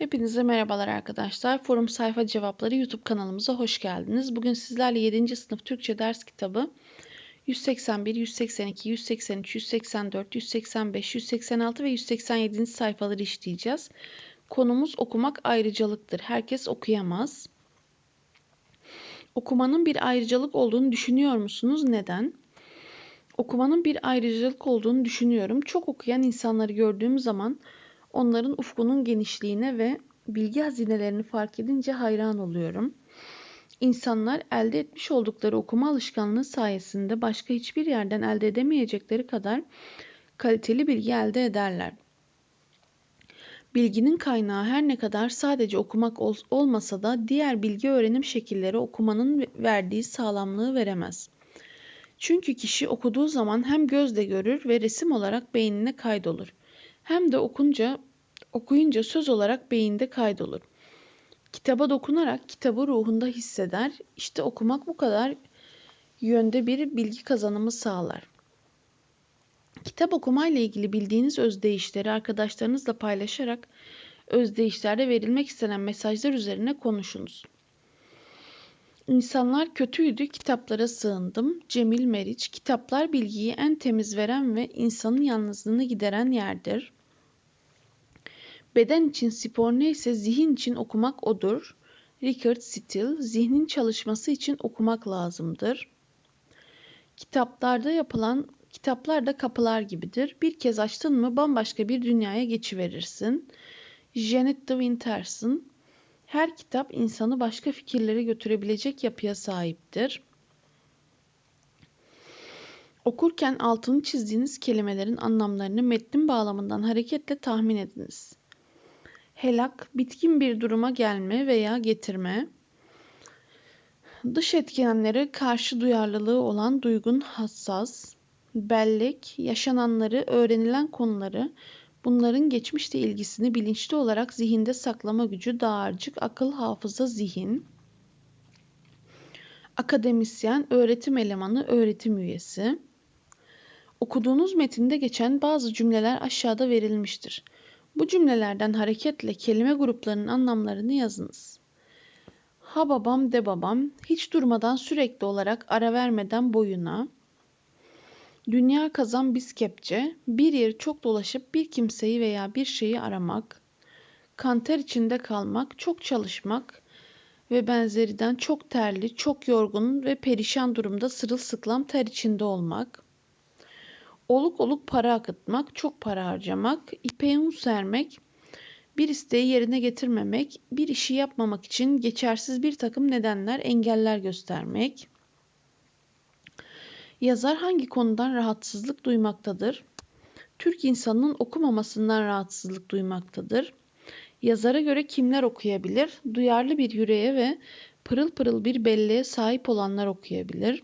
Hepinize merhabalar arkadaşlar. Forum Sayfa Cevapları YouTube kanalımıza hoş geldiniz. Bugün sizlerle 7. sınıf Türkçe ders kitabı 181, 182, 183, 184, 185, 186 ve 187. sayfaları işleyeceğiz. Konumuz okumak ayrıcalıktır. Herkes okuyamaz. Okumanın bir ayrıcalık olduğunu düşünüyor musunuz? Neden? Okumanın bir ayrıcalık olduğunu düşünüyorum. Çok okuyan insanları gördüğüm zaman onların ufkunun genişliğine ve bilgi hazinelerini fark edince hayran oluyorum. İnsanlar elde etmiş oldukları okuma alışkanlığı sayesinde başka hiçbir yerden elde edemeyecekleri kadar kaliteli bilgi elde ederler. Bilginin kaynağı her ne kadar sadece okumak ol- olmasa da diğer bilgi öğrenim şekilleri okumanın verdiği sağlamlığı veremez. Çünkü kişi okuduğu zaman hem gözle görür ve resim olarak beynine kaydolur hem de okunca okuyunca söz olarak beyinde kaydolur. Kitaba dokunarak kitabı ruhunda hisseder. İşte okumak bu kadar yönde bir bilgi kazanımı sağlar. Kitap okumayla ilgili bildiğiniz özdeyişleri arkadaşlarınızla paylaşarak özdeyişlerde verilmek istenen mesajlar üzerine konuşunuz. İnsanlar kötüydü, kitaplara sığındım. Cemil Meriç, kitaplar bilgiyi en temiz veren ve insanın yalnızlığını gideren yerdir. Beden için spor neyse zihin için okumak odur. Rickard Steele, zihnin çalışması için okumak lazımdır. Kitaplarda yapılan kitaplar da kapılar gibidir. Bir kez açtın mı bambaşka bir dünyaya geçiverirsin. Janet de Winterson, her kitap insanı başka fikirlere götürebilecek yapıya sahiptir. Okurken altını çizdiğiniz kelimelerin anlamlarını metnin bağlamından hareketle tahmin ediniz. Helak, bitkin bir duruma gelme veya getirme. Dış etkenlere karşı duyarlılığı olan duygun hassas. Bellek, yaşananları, öğrenilen konuları, bunların geçmişte ilgisini bilinçli olarak zihinde saklama gücü dağarcık, akıl, hafıza, zihin. Akademisyen, öğretim elemanı, öğretim üyesi. Okuduğunuz metinde geçen bazı cümleler aşağıda verilmiştir. Bu cümlelerden hareketle kelime gruplarının anlamlarını yazınız. Ha babam de babam hiç durmadan sürekli olarak ara vermeden boyuna. Dünya kazan biz kepçe bir yer çok dolaşıp bir kimseyi veya bir şeyi aramak. Kanter içinde kalmak, çok çalışmak ve benzeriden çok terli, çok yorgun ve perişan durumda sırılsıklam ter içinde olmak.'' Oluk oluk para akıtmak, çok para harcamak, ipeğe un sermek, bir isteği yerine getirmemek, bir işi yapmamak için geçersiz bir takım nedenler, engeller göstermek. Yazar hangi konudan rahatsızlık duymaktadır? Türk insanının okumamasından rahatsızlık duymaktadır. Yazara göre kimler okuyabilir? Duyarlı bir yüreğe ve pırıl pırıl bir belleğe sahip olanlar okuyabilir.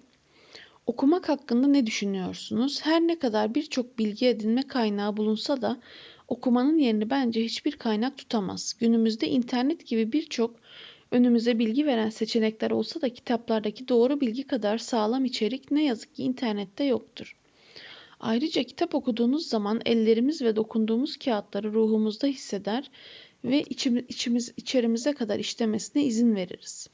Okumak hakkında ne düşünüyorsunuz? Her ne kadar birçok bilgi edinme kaynağı bulunsa da okumanın yerini bence hiçbir kaynak tutamaz. Günümüzde internet gibi birçok önümüze bilgi veren seçenekler olsa da kitaplardaki doğru bilgi kadar sağlam içerik ne yazık ki internette yoktur. Ayrıca kitap okuduğunuz zaman ellerimiz ve dokunduğumuz kağıtları ruhumuzda hisseder ve içimiz, içimiz içerimize kadar işlemesine izin veririz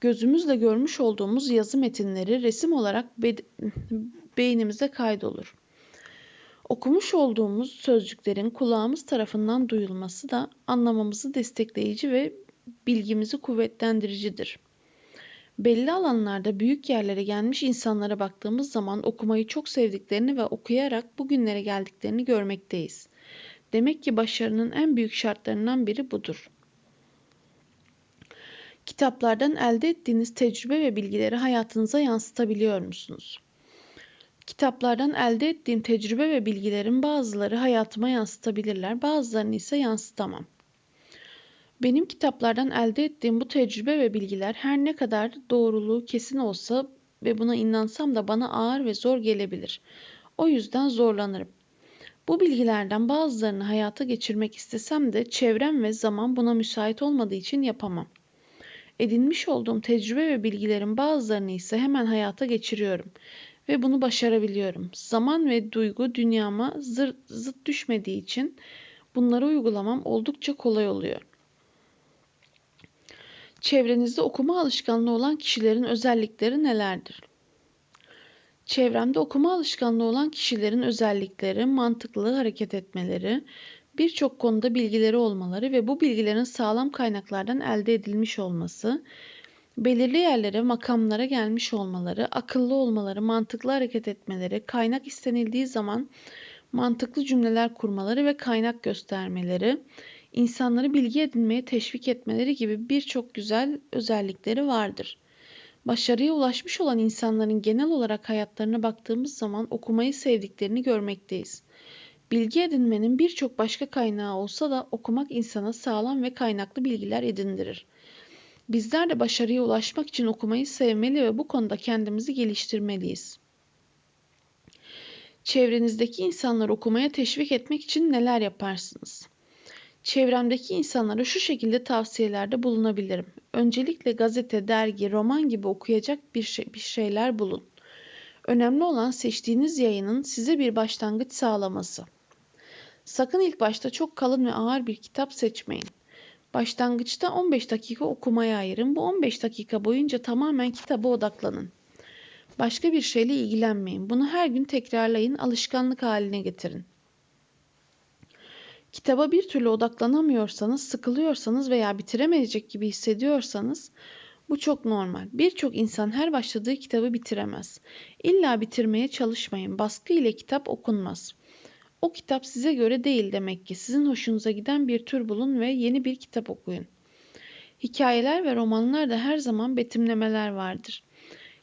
gözümüzle görmüş olduğumuz yazı metinleri resim olarak be beynimize kaydolur. Okumuş olduğumuz sözcüklerin kulağımız tarafından duyulması da anlamamızı destekleyici ve bilgimizi kuvvetlendiricidir. Belli alanlarda büyük yerlere gelmiş insanlara baktığımız zaman okumayı çok sevdiklerini ve okuyarak bugünlere geldiklerini görmekteyiz. Demek ki başarının en büyük şartlarından biri budur. Kitaplardan elde ettiğiniz tecrübe ve bilgileri hayatınıza yansıtabiliyor musunuz? Kitaplardan elde ettiğim tecrübe ve bilgilerin bazıları hayatıma yansıtabilirler, bazılarını ise yansıtamam. Benim kitaplardan elde ettiğim bu tecrübe ve bilgiler her ne kadar doğruluğu kesin olsa ve buna inansam da bana ağır ve zor gelebilir. O yüzden zorlanırım. Bu bilgilerden bazılarını hayata geçirmek istesem de çevrem ve zaman buna müsait olmadığı için yapamam. Edinmiş olduğum tecrübe ve bilgilerin bazılarını ise hemen hayata geçiriyorum ve bunu başarabiliyorum. Zaman ve duygu dünyama zıt, zıt düşmediği için bunları uygulamam oldukça kolay oluyor. Çevrenizde okuma alışkanlığı olan kişilerin özellikleri nelerdir? Çevremde okuma alışkanlığı olan kişilerin özellikleri, mantıklı hareket etmeleri, birçok konuda bilgileri olmaları ve bu bilgilerin sağlam kaynaklardan elde edilmiş olması, belirli yerlere, makamlara gelmiş olmaları, akıllı olmaları, mantıklı hareket etmeleri, kaynak istenildiği zaman mantıklı cümleler kurmaları ve kaynak göstermeleri, insanları bilgi edinmeye teşvik etmeleri gibi birçok güzel özellikleri vardır. Başarıya ulaşmış olan insanların genel olarak hayatlarına baktığımız zaman okumayı sevdiklerini görmekteyiz. Bilgi edinmenin birçok başka kaynağı olsa da okumak insana sağlam ve kaynaklı bilgiler edindirir. Bizler de başarıya ulaşmak için okumayı sevmeli ve bu konuda kendimizi geliştirmeliyiz. Çevrenizdeki insanları okumaya teşvik etmek için neler yaparsınız? Çevremdeki insanlara şu şekilde tavsiyelerde bulunabilirim. Öncelikle gazete, dergi, roman gibi okuyacak bir, şey, bir şeyler bulun. Önemli olan seçtiğiniz yayının size bir başlangıç sağlaması. Sakın ilk başta çok kalın ve ağır bir kitap seçmeyin. Başlangıçta 15 dakika okumaya ayırın. Bu 15 dakika boyunca tamamen kitaba odaklanın. Başka bir şeyle ilgilenmeyin. Bunu her gün tekrarlayın, alışkanlık haline getirin. Kitaba bir türlü odaklanamıyorsanız, sıkılıyorsanız veya bitiremeyecek gibi hissediyorsanız bu çok normal. Birçok insan her başladığı kitabı bitiremez. İlla bitirmeye çalışmayın. Baskı ile kitap okunmaz. O kitap size göre değil demek ki. Sizin hoşunuza giden bir tür bulun ve yeni bir kitap okuyun. Hikayeler ve romanlarda her zaman betimlemeler vardır.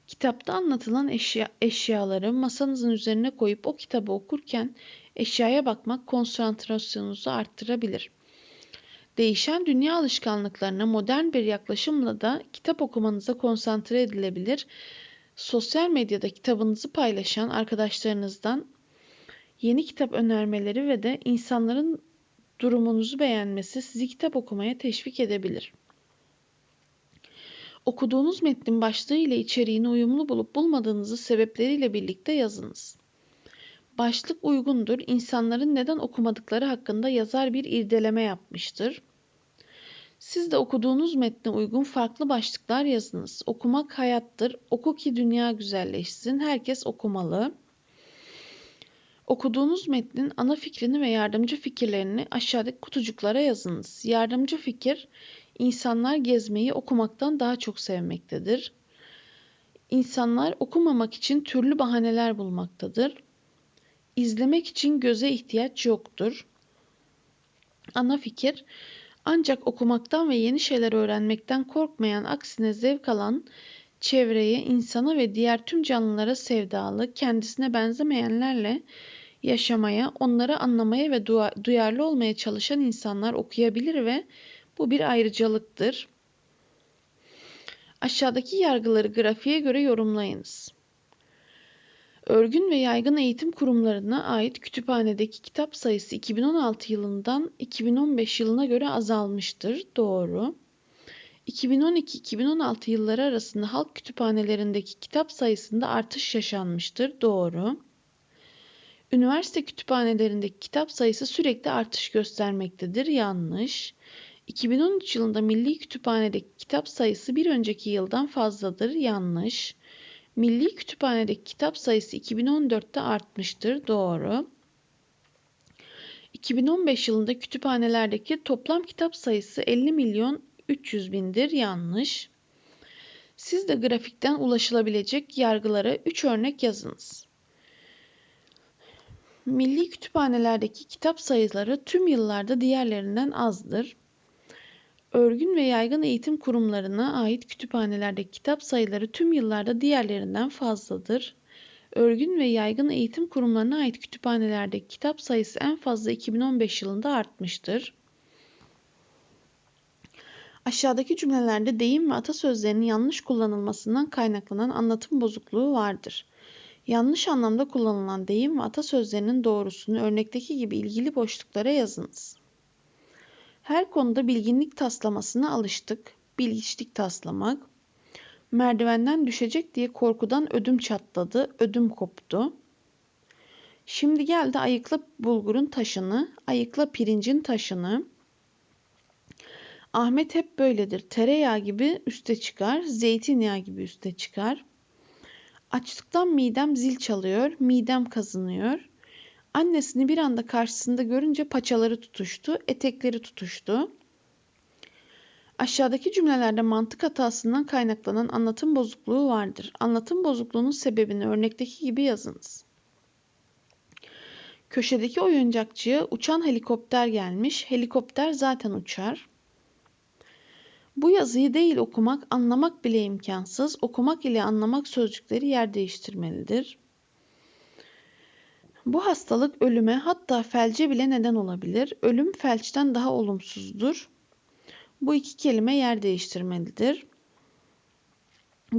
Kitapta anlatılan eşya, eşyaları masanızın üzerine koyup o kitabı okurken eşyaya bakmak konsantrasyonunuzu arttırabilir. Değişen dünya alışkanlıklarına modern bir yaklaşımla da kitap okumanıza konsantre edilebilir. Sosyal medyada kitabınızı paylaşan arkadaşlarınızdan yeni kitap önermeleri ve de insanların durumunuzu beğenmesi sizi kitap okumaya teşvik edebilir. Okuduğunuz metnin başlığı ile içeriğini uyumlu bulup bulmadığınızı sebepleriyle birlikte yazınız. Başlık uygundur. İnsanların neden okumadıkları hakkında yazar bir irdeleme yapmıştır. Siz de okuduğunuz metne uygun farklı başlıklar yazınız. Okumak hayattır. Oku ki dünya güzelleşsin. Herkes okumalı. Okuduğunuz metnin ana fikrini ve yardımcı fikirlerini aşağıdaki kutucuklara yazınız. Yardımcı fikir, insanlar gezmeyi okumaktan daha çok sevmektedir. İnsanlar okumamak için türlü bahaneler bulmaktadır. İzlemek için göze ihtiyaç yoktur. Ana fikir, ancak okumaktan ve yeni şeyler öğrenmekten korkmayan, aksine zevk alan, çevreye, insana ve diğer tüm canlılara sevdalı, kendisine benzemeyenlerle yaşamaya, onları anlamaya ve duyarlı olmaya çalışan insanlar okuyabilir ve bu bir ayrıcalıktır. Aşağıdaki yargıları grafiğe göre yorumlayınız. Örgün ve yaygın eğitim kurumlarına ait kütüphanedeki kitap sayısı 2016 yılından 2015 yılına göre azalmıştır. Doğru. 2012-2016 yılları arasında halk kütüphanelerindeki kitap sayısında artış yaşanmıştır. Doğru. Üniversite kütüphanelerindeki kitap sayısı sürekli artış göstermektedir. Yanlış. 2013 yılında Milli Kütüphane'deki kitap sayısı bir önceki yıldan fazladır. Yanlış. Milli Kütüphane'deki kitap sayısı 2014'te artmıştır. Doğru. 2015 yılında kütüphanelerdeki toplam kitap sayısı 50 milyon 300 bindir. Yanlış. Siz de grafikten ulaşılabilecek yargılara 3 örnek yazınız. Milli kütüphanelerdeki kitap sayıları tüm yıllarda diğerlerinden azdır. Örgün ve yaygın eğitim kurumlarına ait kütüphanelerdeki kitap sayıları tüm yıllarda diğerlerinden fazladır. Örgün ve yaygın eğitim kurumlarına ait kütüphanelerdeki kitap sayısı en fazla 2015 yılında artmıştır. Aşağıdaki cümlelerde deyim ve atasözlerinin yanlış kullanılmasından kaynaklanan anlatım bozukluğu vardır. Yanlış anlamda kullanılan deyim ve atasözlerinin doğrusunu örnekteki gibi ilgili boşluklara yazınız. Her konuda bilginlik taslamasına alıştık. Bilgiçlik taslamak. Merdivenden düşecek diye korkudan ödüm çatladı, ödüm koptu. Şimdi geldi ayıkla bulgurun taşını, ayıkla pirincin taşını. Ahmet hep böyledir. Tereyağı gibi üste çıkar, zeytinyağı gibi üste çıkar. Açlıktan midem zil çalıyor, midem kazınıyor. Annesini bir anda karşısında görünce paçaları tutuştu, etekleri tutuştu. Aşağıdaki cümlelerde mantık hatasından kaynaklanan anlatım bozukluğu vardır. Anlatım bozukluğunun sebebini örnekteki gibi yazınız. Köşedeki oyuncakçıya uçan helikopter gelmiş. Helikopter zaten uçar. Bu yazıyı değil okumak, anlamak bile imkansız. Okumak ile anlamak sözcükleri yer değiştirmelidir. Bu hastalık ölüme hatta felce bile neden olabilir. Ölüm felçten daha olumsuzdur. Bu iki kelime yer değiştirmelidir.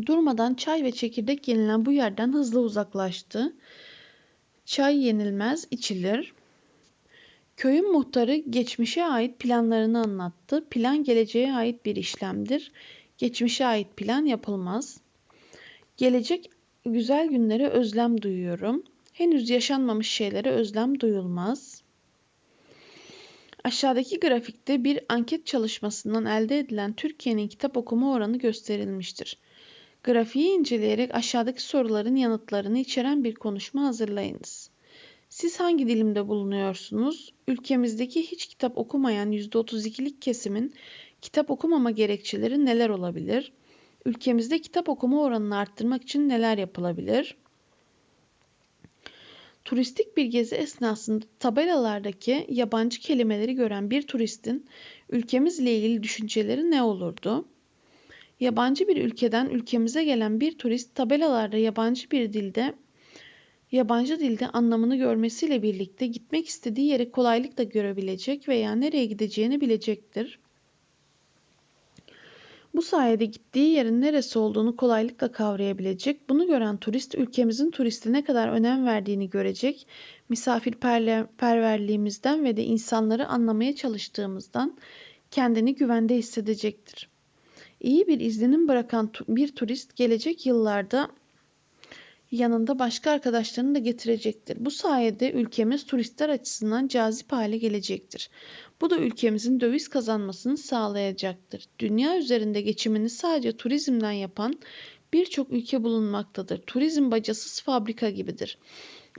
Durmadan çay ve çekirdek yenilen bu yerden hızlı uzaklaştı. Çay yenilmez, içilir. Köyün muhtarı geçmişe ait planlarını anlattı. Plan geleceğe ait bir işlemdir. Geçmişe ait plan yapılmaz. Gelecek güzel günlere özlem duyuyorum. Henüz yaşanmamış şeylere özlem duyulmaz. Aşağıdaki grafikte bir anket çalışmasından elde edilen Türkiye'nin kitap okuma oranı gösterilmiştir. Grafiği inceleyerek aşağıdaki soruların yanıtlarını içeren bir konuşma hazırlayınız. Siz hangi dilimde bulunuyorsunuz? Ülkemizdeki hiç kitap okumayan %32'lik kesimin kitap okumama gerekçeleri neler olabilir? Ülkemizde kitap okuma oranını arttırmak için neler yapılabilir? Turistik bir gezi esnasında tabelalardaki yabancı kelimeleri gören bir turistin ülkemizle ilgili düşünceleri ne olurdu? Yabancı bir ülkeden ülkemize gelen bir turist tabelalarda yabancı bir dilde yabancı dilde anlamını görmesiyle birlikte gitmek istediği yeri kolaylıkla görebilecek veya nereye gideceğini bilecektir. Bu sayede gittiği yerin neresi olduğunu kolaylıkla kavrayabilecek, bunu gören turist ülkemizin turiste ne kadar önem verdiğini görecek, misafirperverliğimizden ve de insanları anlamaya çalıştığımızdan kendini güvende hissedecektir. İyi bir izlenim bırakan bir turist gelecek yıllarda yanında başka arkadaşlarını da getirecektir. Bu sayede ülkemiz turistler açısından cazip hale gelecektir. Bu da ülkemizin döviz kazanmasını sağlayacaktır. Dünya üzerinde geçimini sadece turizmden yapan birçok ülke bulunmaktadır. Turizm bacasız fabrika gibidir.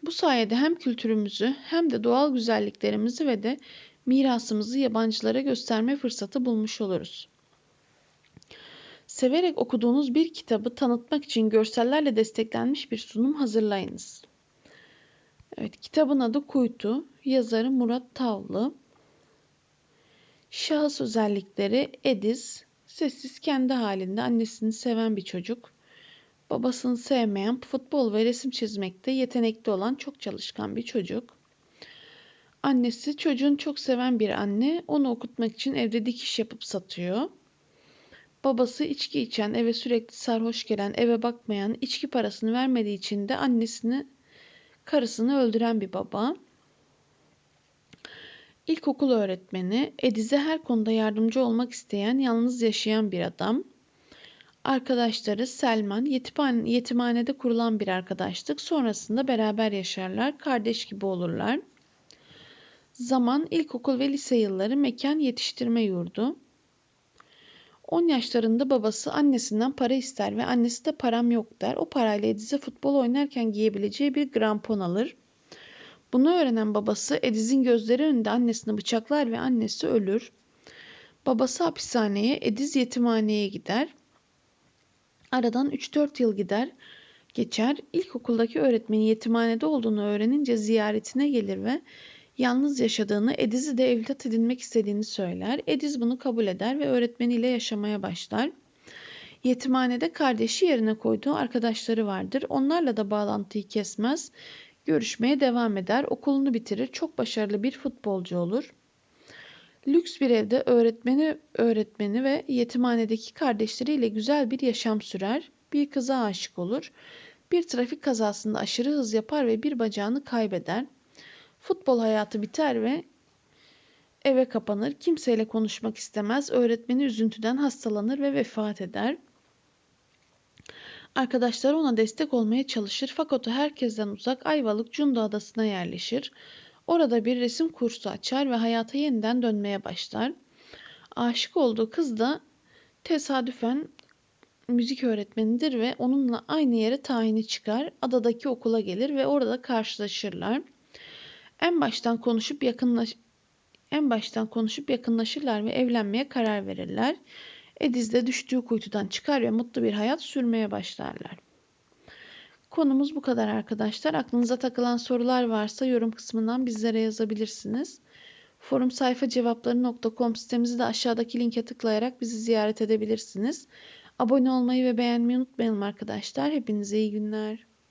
Bu sayede hem kültürümüzü hem de doğal güzelliklerimizi ve de mirasımızı yabancılara gösterme fırsatı bulmuş oluruz. Severek okuduğunuz bir kitabı tanıtmak için görsellerle desteklenmiş bir sunum hazırlayınız. Evet, kitabın adı Kuytu, yazarı Murat Tavlı. Şahıs özellikleri Ediz, sessiz kendi halinde annesini seven bir çocuk. Babasını sevmeyen, futbol ve resim çizmekte yetenekli olan çok çalışkan bir çocuk. Annesi çocuğunu çok seven bir anne, onu okutmak için evde dikiş yapıp satıyor. Babası içki içen, eve sürekli sarhoş gelen, eve bakmayan, içki parasını vermediği için de annesini, karısını öldüren bir baba. İlkokul öğretmeni, Ediz'e her konuda yardımcı olmak isteyen, yalnız yaşayan bir adam. Arkadaşları Selman, yetimhane, yetimhanede kurulan bir arkadaşlık. Sonrasında beraber yaşarlar, kardeş gibi olurlar. Zaman, ilkokul ve lise yılları mekan yetiştirme yurdu. 10 yaşlarında babası annesinden para ister ve annesi de param yok der. O parayla Ediz'e futbol oynarken giyebileceği bir grampon alır. Bunu öğrenen babası Ediz'in gözleri önünde annesini bıçaklar ve annesi ölür. Babası hapishaneye, Ediz yetimhaneye gider. Aradan 3-4 yıl gider, geçer. İlkokuldaki öğretmeni yetimhanede olduğunu öğrenince ziyaretine gelir ve yalnız yaşadığını, Ediz'i de evlat edinmek istediğini söyler. Ediz bunu kabul eder ve öğretmeniyle yaşamaya başlar. Yetimhanede kardeşi yerine koyduğu arkadaşları vardır. Onlarla da bağlantıyı kesmez. Görüşmeye devam eder. Okulunu bitirir. Çok başarılı bir futbolcu olur. Lüks bir evde öğretmeni, öğretmeni ve yetimhanedeki kardeşleriyle güzel bir yaşam sürer. Bir kıza aşık olur. Bir trafik kazasında aşırı hız yapar ve bir bacağını kaybeder. Futbol hayatı biter ve eve kapanır. Kimseyle konuşmak istemez. Öğretmeni üzüntüden hastalanır ve vefat eder. Arkadaşları ona destek olmaya çalışır fakat o herkesten uzak Ayvalık Cunda Adası'na yerleşir. Orada bir resim kursu açar ve hayata yeniden dönmeye başlar. Aşık olduğu kız da tesadüfen müzik öğretmenidir ve onunla aynı yere tayini çıkar. Adadaki okula gelir ve orada karşılaşırlar. En baştan konuşup yakınlaş en baştan konuşup yakınlaşırlar ve evlenmeye karar verirler. Ediz de düştüğü kuytudan çıkar ve mutlu bir hayat sürmeye başlarlar. Konumuz bu kadar arkadaşlar. Aklınıza takılan sorular varsa yorum kısmından bizlere yazabilirsiniz. Forum sayfa cevapları.com sitemizi de aşağıdaki linke tıklayarak bizi ziyaret edebilirsiniz. Abone olmayı ve beğenmeyi unutmayalım arkadaşlar. Hepinize iyi günler.